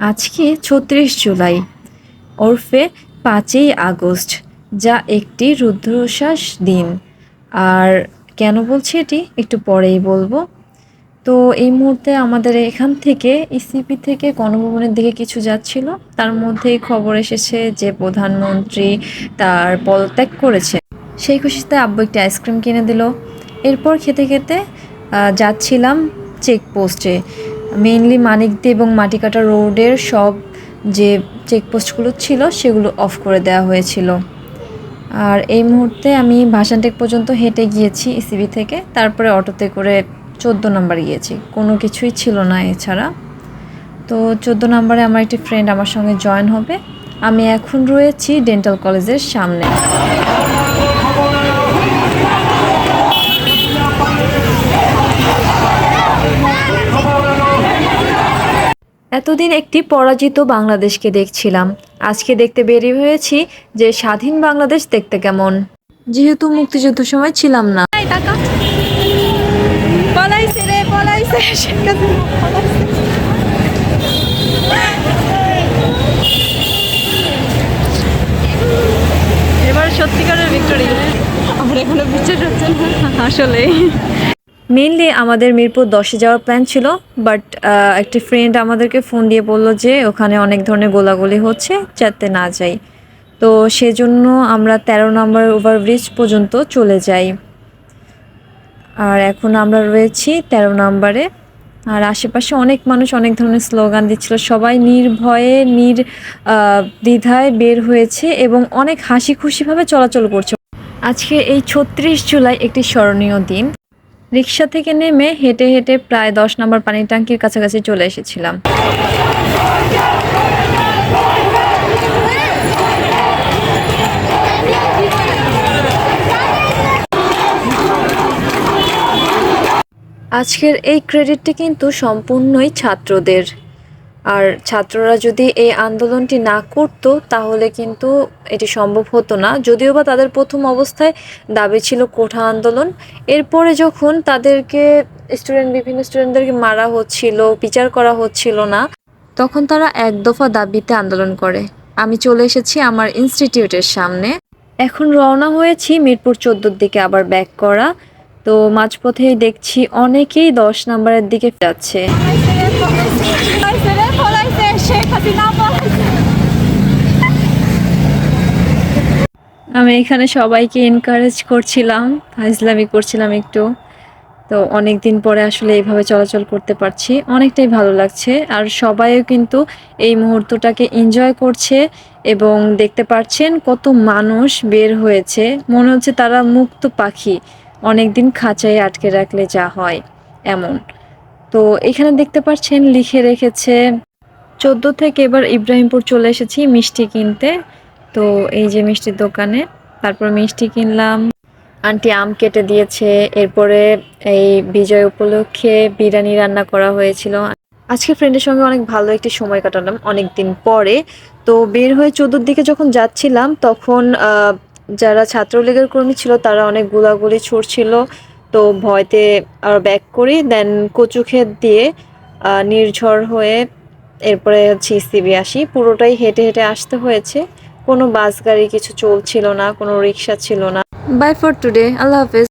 আজকে ছত্রিশ জুলাই। ওরফে পাঁচই আগস্ট, যা একটি রুদ্রশ্বাস দিন। আর কেন বলছি এটি? একটু পরেই বলব। তো এই মুহূর্তে আমাদের এখান থেকে ইসিপি থেকে, গণভবনের দিকে কিছু যাচ্ছিল। তার মধ্যেই খবর এসেছে যে প্রধানমন্ত্রী তার পদত্যাগ করেছে। সেই খুশিতে আব্বু একটি আইসক্রিম কিনে দিল। এরপর খেতে খেতে যাচ্ছিলাম চেকপোস্টে মেইনলি মানিকদি এবং মাটিকাটা রোডের সব যে চেকপোস্টগুলো ছিল, সেগুলো অফ করে দেওয়া হয়েছিল। আর এই মুহূর্তে আমি ভাসানটেক পর্যন্ত হেঁটে গিয়েছি ইসিবি থেকে। তারপরে অটোতে করে চোদ্দ নাম্বার গিয়েছি। কোনো কিছুই ছিল না এছাড়া। তো চোদ্দ নাম্বারে আমার একটি ফ্রেন্ড আমার সঙ্গে জয়েন হবে। আমি এখন রয়েছি ডেন্টাল কলেজের সামনে। এতদিন একটি পরাজিত বাংলাদেশকে দেখছিলাম। আজকে দেখতে বেরিয়ে হয়েছি যে স্বাধীন বাংলাদেশ দেখতে কেমন। যেহেতু মুক্তিযুদ্ধ সময় ছিলাম না। এবার সত্যিকারের ভিক্টোরি আমার এখনও বিচার হচ্ছে না আসলে মেইনলি আমাদের মিরপুর দশে যাওয়ার প্ল্যান ছিল বাট একটি ফ্রেন্ড আমাদেরকে ফোন দিয়ে বলল যে ওখানে অনেক ধরনের গোলাগুলি হচ্ছে, যাতে না যাই। তো সেজন্য আমরা তেরো নম্বর ওভারব্রিজ পর্যন্ত চলে যাই। আর এখন আমরা রয়েছি তেরো নম্বরে। আর আশেপাশে অনেক মানুষ অনেক ধরনের স্লোগান দিচ্ছিল, সবাই নির্ভয়ে, নির দ্বিধায় বের হয়েছে এবং অনেক হাসি খুশিভাবে চলাচল করছে। আজকে এই ছত্রিশ জুলাই একটি স্মরণীয় দিন। রিক্সা থেকে নেমে হেঁটে হেঁটে প্রায় দশ নম্বর পানির ট্যাঙ্কির কাছাকাছি চলে এসেছিলাম। আজকের এই ক্রেডিটটি কিন্তু সম্পূর্ণই ছাত্রদের। আর ছাত্ররা যদি এই আন্দোলনটি না করত, তাহলে কিন্তু এটি সম্ভব হতো না। যদিও বা তাদের প্রথম অবস্থায় দাবি ছিল কোঠা আন্দোলন, এরপরে যখন তাদেরকে স্টুডেন্ট বিভিন্ন স্টুডেন্টদেরকে মারা হচ্ছিল, বিচার করা হচ্ছিল না, তখন তারা এক দফা দাবিতে আন্দোলন করে। আমি চলে এসেছি আমার ইনস্টিটিউটের সামনে। এখন রওনা হয়েছি মিরপুর চোদ্দোর দিকে আবার ব্যাক করা। তো মাঝপথেই দেখছি অনেকেই দশ নম্বরের দিকে যাচ্ছে। আমি এখানে সবাইকে এনকারেজ করছিলাম ইসলামি করছিলাম একটু। তো অনেক দিন পরে আসলে এইভাবে চলাচল করতে পারছি। অনেকটাই ভালো লাগছে। আর সবাইও কিন্তু এই মুহূর্তটাকে এনজয় করছে এবং দেখতে পাচ্ছেন কত মানুষ বের হয়েছে। মনে হচ্ছে তারা মুক্ত পাখি। অনেক দিন খাঁচায় আটকে রাখলে যা হয়, এমন। তো এখানে দেখতে পাচ্ছেন, লিখে রেখেছে, চোদ্দ থেকে এবার ইব্রাহিমপুর চলে এসেছি মিষ্টি কিনতে। তো এই যে মিষ্টির দোকানে, তারপর মিষ্টি কিনলাম। আন্টি আম কেটে দিয়েছে, এরপরে এই বিজয় উপলক্ষে বিরিয়ানি রান্না করা হয়েছিল। আজকে ফ্রেন্ডের সঙ্গে অনেক ভালো একটি সময় কাটালাম অনেক দিন পরে। তো বের হয়ে চোদ্দোর দিকে যখন যাচ্ছিলাম, তখন যারা ছাত্রলীগের কর্মী ছিল, তারা অনেক গুলাগুলি ছুটছিল তো ভয়তে আর ব্যাক করি দেন কচু ক্ষেত দিয়ে নির্ঝর হয়ে এরপরে হচ্ছে ইসিবি আসি। পুরোটাই হেঁটে হেঁটে আসতে হয়েছে। কোনো বাস গাড়ি কিছু চলছিল না, কোনো রিক্সা ছিল না। বাই ফর টুডে আল্লাহ হাফেজ।